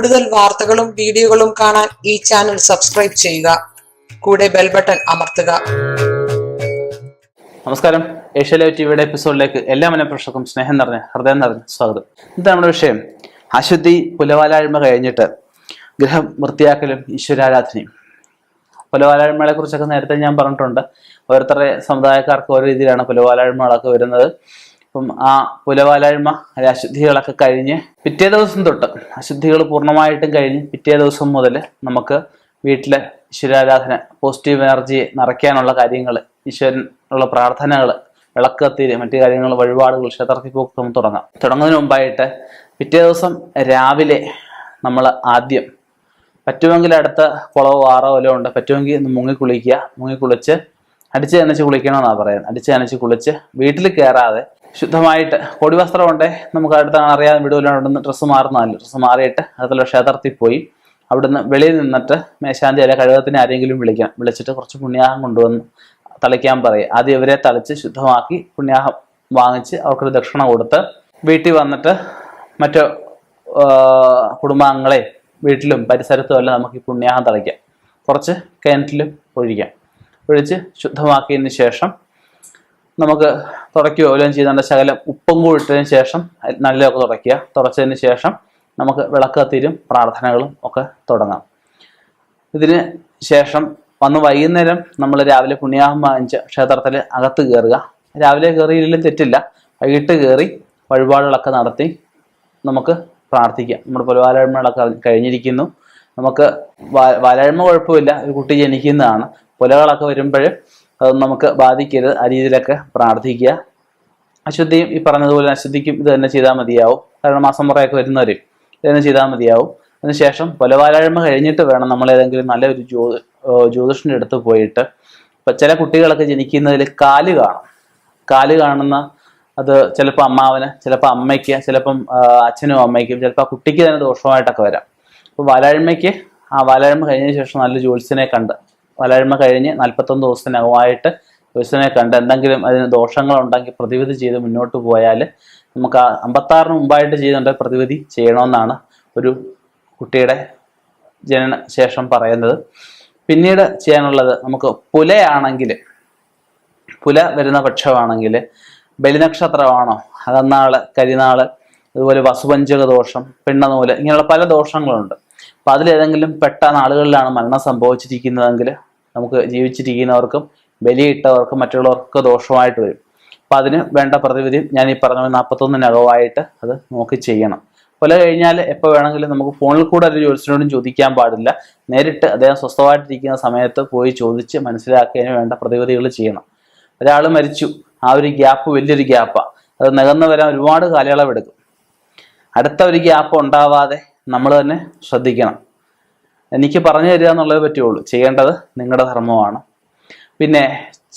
കൂടുതൽ വാർത്തകളും വീഡിയോകളും കാണാൻ ഈ ചാനൽ സബ്സ്ക്രൈബ് ചെയ്യുക. കൂടെ ബെൽ ബട്ടൺ അമർത്തുക. നമസ്കാരം. ഏഷ്യ ലൈവ് ടിവിയുടെ എപ്പിസോഡിലേക്ക് എല്ലാ മനഃപ്രേക്ഷകർക്കും സ്നേഹം നിറഞ്ഞ ഹൃദയം നിറഞ്ഞ സ്വാഗതം. ഇത് നമ്മുടെ വിഷയം അശുദ്ധി പുലവാലാഴ്മ കഴിഞ്ഞിട്ട് ഗൃഹം വൃത്തിയാക്കലും ഈശ്വരാരാധനയും. പുലവാലാഴ്മകളെ കുറിച്ചൊക്കെ നേരത്തെ ഞാൻ പറഞ്ഞിട്ടുണ്ട്. ഓരോരുത്തരുടെ സമുദായക്കാർക്ക് ഓരോ രീതിയിലാണ് പുലവാലാഴ്മകളൊക്കെ വരുന്നത്. അപ്പം ആ പുലവാലായ്മ അല്ലെ അശുദ്ധികളൊക്കെ കഴിഞ്ഞ് പിറ്റേ ദിവസം തൊട്ട് അശുദ്ധികൾ പൂർണമായിട്ടും കഴിഞ്ഞ് പിറ്റേ ദിവസം മുതൽ നമുക്ക് വീട്ടിലെ ഈശ്വരാരാധന പോസിറ്റീവ് എനർജിയെ നിറയ്ക്കാനുള്ള കാര്യങ്ങൾ ഈശ്വരനുള്ള പ്രാർത്ഥനകൾ വിളക്കത്തിരി മറ്റു കാര്യങ്ങൾ വഴിപാടുകൾ ക്ഷേത്രത്തിൽ പോക്ക് നമുക്ക് തുടങ്ങാം. തുടങ്ങുന്നതിന് മുമ്പായിട്ട് പിറ്റേ ദിവസം രാവിലെ നമ്മൾ ആദ്യം പറ്റുമെങ്കിൽ അടുത്ത കുളവോ ആറോ വല്ലതും ഉണ്ട് പറ്റുമെങ്കിൽ ഒന്ന് മുങ്ങി കുളിക്കുക മുങ്ങി കുളിച്ച് അടിച്ച് നനച്ച് കുളിക്കണമെന്നാണ് പറയുന്നത്. അടിച്ച് നനച്ച് കുളിച്ച് വീട്ടിൽ കയറാതെ ശുദ്ധമായിട്ട് കൊടി വസ്ത്രം ഉണ്ടേ നമുക്ക് അടുത്ത അറിയാതെ വീടുകളിലുണ്ടെന്ന് ഡ്രസ്സ് മാറുന്നതല്ല. ഡ്രസ്സ് മാറിയിട്ട് അടുത്തുള്ള ക്ഷേത്രത്തിൽ പോയി അവിടുന്ന് വെളിയിൽ നിന്നിട്ട് മേശാന്തി അല്ലെ കഴുകത്തിന് ആരെങ്കിലും വിളിക്കാം. വിളിച്ചിട്ട് കുറച്ച് പുണ്യാഹം കൊണ്ടുവന്ന് തളിക്കാൻ പറയും. ആദ്യം ഇവരെ തളിച്ച് ശുദ്ധമാക്കി പുണ്യാഹം വാങ്ങിച്ച് അവർക്കൊരു ദക്ഷിണ കൊടുത്ത് വീട്ടിൽ വന്നിട്ട് മറ്റു കുടുംബാംഗങ്ങളെ വീട്ടിലും പരിസരത്തും എല്ലാം നമുക്ക് ഈ പുണ്യാഹം തളിക്കാം. കുറച്ച് കിണറ്റിലും ഒഴിക്കാം. ഒഴിച്ച് ശുദ്ധമാക്കിയതിന് ശേഷം നമുക്ക് തുടയ്ക്കുകയോ വല്ലതും ചെയ്യുന്നുണ്ട് ശകലം ഉപ്പും കൂടി ഇട്ടതിന് ശേഷം നല്ലതൊക്കെ തുടയ്ക്കുക. തുടച്ചതിന് ശേഷം നമുക്ക് വിളക്കത്തിരും പ്രാർത്ഥനകളും ഒക്കെ തുടങ്ങാം. ഇതിന് ശേഷം വന്ന് വൈകുന്നേരം നമ്മൾ രാവിലെ പുണ്യാഹം വാങ്ങിച്ച് ക്ഷേത്രത്തിൽ അകത്ത് കയറുക. രാവിലെ കയറിയില്ലെങ്കിലും തെറ്റില്ല. വൈകിട്ട് കയറി വഴിപാടുകളൊക്കെ നടത്തി നമുക്ക് പ്രാർത്ഥിക്കാം. നമ്മുടെ പുലവാലായ്മകളൊക്കെ കഴിഞ്ഞിരിക്കുന്നു. നമുക്ക് വാ- വാലായ്മ കുഴപ്പമില്ല. ഒരു കുട്ടി ജനിക്കുന്നതാണ്. പുലകളൊക്കെ വരുമ്പോൾ അത് നമുക്ക് ബാധിക്കരുത്. ആ രീതിയിലൊക്കെ പ്രാർത്ഥിക്കുക. അശുദ്ധിയും ഈ പറഞ്ഞതുപോലെ അശുദ്ധിക്കും ഇത് തന്നെ ചെയ്താൽ മതിയാവും. കാരണം മാസം മുറയൊക്കെ വരുന്നവരും ഇത് തന്നെ ചെയ്താൽ മതിയാവും. അതിനുശേഷം പുലവാലായ്മ കഴിഞ്ഞിട്ട് വേണം നമ്മൾ ഏതെങ്കിലും നല്ലൊരു ജ്യോ ജ്യോതിഷന്റെ അടുത്ത് പോയിട്ട്. ഇപ്പം ചില കുട്ടികളൊക്കെ ജനിക്കുന്നതിൽ കാൽ കാണും. കാൽ കാണുന്ന അത് ചിലപ്പോൾ അമ്മാവന് ചിലപ്പോൾ അമ്മയ്ക്ക് ചിലപ്പം അച്ഛനും അമ്മയ്ക്കും ചിലപ്പോൾ ആ കുട്ടിക്ക് തന്നെ ദോഷമായിട്ടൊക്കെ വരാം. അപ്പോൾ വാലാഴ്മയ്ക്ക് ആ വാലാഴ്മ കഴിഞ്ഞതിന് ശേഷം നല്ല ജ്യോത്സ്യനെ കണ്ട് വാലാഴ്മ കഴിഞ്ഞ് നാൽപ്പത്തൊന്ന് ദിവസത്തിനകമായിട്ട് ജ്യോത്സ്യനെ കണ്ട് എന്തെങ്കിലും അതിന് ദോഷങ്ങളുണ്ടെങ്കിൽ പ്രതിവിധി ചെയ്ത് മുന്നോട്ട് പോയാൽ നമുക്ക് ആ അമ്പത്താറിന് മുമ്പായിട്ട് ചെയ്യുന്നുണ്ട് പ്രതിവിധി ചെയ്യണമെന്നാണ് ഒരു കുട്ടിയുടെ ജനന ശേഷം പറയുന്നത്. പിന്നീട് ചെയ്യാനുള്ളത് നമുക്ക് പുലയാണെങ്കിൽ പുല വരുന്ന പക്ഷമാണെങ്കിൽ ബലിനക്ഷത്രമാണോ? അതന്നാൾ കരിനാൾ അതുപോലെ വസുപഞ്ചക ദോഷം പിണ്ണനൂൽ ഇങ്ങനെയുള്ള പല ദോഷങ്ങളുണ്ട്. അപ്പം അതിലേതെങ്കിലും പെട്ട നാളുകളിലാണ് മരണം സംഭവിച്ചിരിക്കുന്നതെങ്കിൽ നമുക്ക് ജീവിച്ചിരിക്കുന്നവർക്കും ബലിയിട്ടവർക്കും മറ്റുള്ളവർക്ക് ദോഷമായിട്ട് വരും. അപ്പം അതിന് വേണ്ട പ്രതിവിധി ഞാൻ ഈ പറഞ്ഞ നാൽപ്പത്തൊന്നിനകമായിട്ട് അത് നോക്കി ചെയ്യണം. കൊല കഴിഞ്ഞാൽ എപ്പോൾ വേണമെങ്കിലും നമുക്ക് ഫോണിൽ കൂടെ ഒരു ജോലിസിനോടും ചോദിക്കാൻ പാടില്ല. നേരിട്ട് അദ്ദേഹം സ്വസ്ഥമായിട്ടിരിക്കുന്ന സമയത്ത് പോയി ചോദിച്ച് മനസ്സിലാക്കിയതിന് വേണ്ട പ്രതിവിധികൾ ചെയ്യണം. ഒരാൾ മരിച്ചു. ആ ഒരു ഗ്യാപ്പ് വലിയൊരു ഗ്യാപ്പാണ് അത് നികന്നു വരാൻ ഒരുപാട് കാലയളവെടുക്കും. അടുത്ത ഒരു ഗ്യാപ്പ് ഉണ്ടാവാതെ നമ്മൾ തന്നെ ശ്രദ്ധിക്കണം. എനിക്ക് പറഞ്ഞു തരിക എന്നുള്ളതേ പറ്റുള്ളൂ ചെയ്യേണ്ടത് നിങ്ങളുടെ ധർമ്മമാണ്. പിന്നെ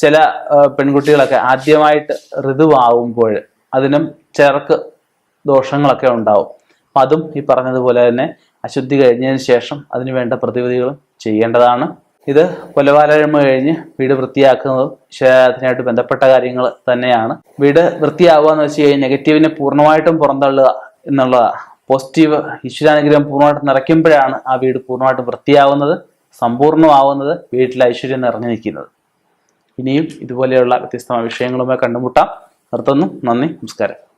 ചില പെൺകുട്ടികളൊക്കെ ആദ്യമായിട്ട് ഋതുവാകുമ്പോൾ അതിനും ചിലർക്ക് ദോഷങ്ങളൊക്കെ ഉണ്ടാവും. അപ്പം അതും ഈ പറഞ്ഞതുപോലെ തന്നെ അശുദ്ധി കഴിഞ്ഞതിന് ശേഷം അതിന് വേണ്ട പ്രതിവിധികളും ചെയ്യേണ്ടതാണ്. ഇത് കൊലപാതകം കഴിഞ്ഞ് വീട് വൃത്തിയാക്കുന്നതും ഈശ്വരാരാധനയായിട്ട് ബന്ധപ്പെട്ട കാര്യങ്ങൾ തന്നെയാണ്. വീട് വൃത്തിയാവുക എന്ന് വെച്ച് കഴിഞ്ഞാൽ നെഗറ്റീവിനെ പൂർണമായിട്ടും പുറന്തള്ളുക എന്നുള്ളതാണ് പോസിറ്റീവ് ഈശ്വരാനുഗ്രഹം പൂർണമായിട്ട് നിറയ്ക്കുമ്പോഴാണ് ആ വീട് പൂർണമായിട്ട് വൃത്തിയാവുന്നത് സമ്പൂർണമാവുന്നത് വീട്ടിൽ ഐശ്വര്യം നിറഞ്ഞു നിൽക്കുന്നത്. ഇനിയും ഇതുപോലെയുള്ള വ്യത്യസ്തമായ വിഷയങ്ങളുമായി കണ്ടുമുട്ടാം. നിർത്തുന്നു. നന്ദി. നമസ്കാരം.